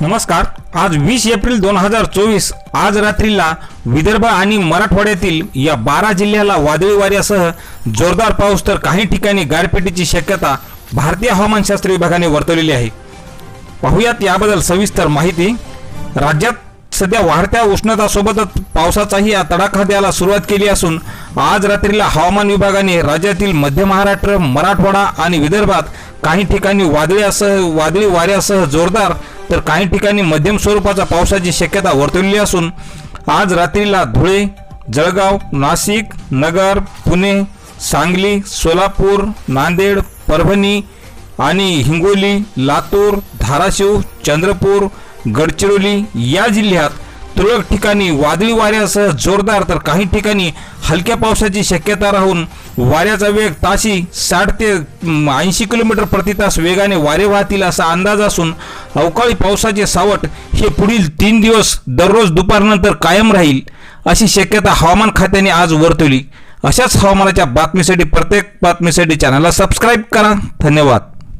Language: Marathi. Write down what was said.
नमस्कार. आज वीस एप्रिल दोन हजार चोवीस आज रात्रीला विदर्भ आणि मराठवाड्यातील या बारा जिल्ह्याला वादळी वाऱ्यासह जोरदार पाऊस तर काही ठिकाणी गारपिटीची शक्यता भारतीय हवामानशास्त्र विभागाने वर्तवलेली आहे. पाहुयात याबद्दल सविस्तर माहिती. राज्यात सध्या वाढत्या उष्णतासोबतच पावसाचाही या तडाखा द्यायला सुरुवात केली असून आज रात्रीला हवामान विभागाने राज्यातील मध्य महाराष्ट्र मराठवाडा आणि विदर्भात काही ठिकाणी वादळ्यासह वादळी वाऱ्यासह जोरदार तर काही ठिकाणी मध्यम स्वरूपाचा पावसाची शक्यता वर्तवलेली असून आज रात्रीला धुळे जळगाव नाशिक नगर पुणे सांगली सोलापूर नांदेड परभणी आणि हिंगोली लातूर धाराशिव चंद्रपूर गडचिरोली या जिल्ह्यात तुरळक ठिकाणी वादळी वाऱ्यासह जोरदार तर काही ठिकाणी हलक्या पावसाची शक्यता राहून वाऱ्याचा वेग ताशी साठ ते ऐंशी किलोमीटर प्रति तास वेगाने वारे वाहतील असा अंदाज असून अवकाळी पावसाचे सावट हे पुढील तीन दिवस दररोज दुपारनंतर कायम राहील अशी शक्यता हवामान खात्याने आज वर्तवली. अशाच हवामानाच्या बातमीसाठी प्रत्येक बातमीसाठी चॅनलला सबस्क्राईब करा. धन्यवाद.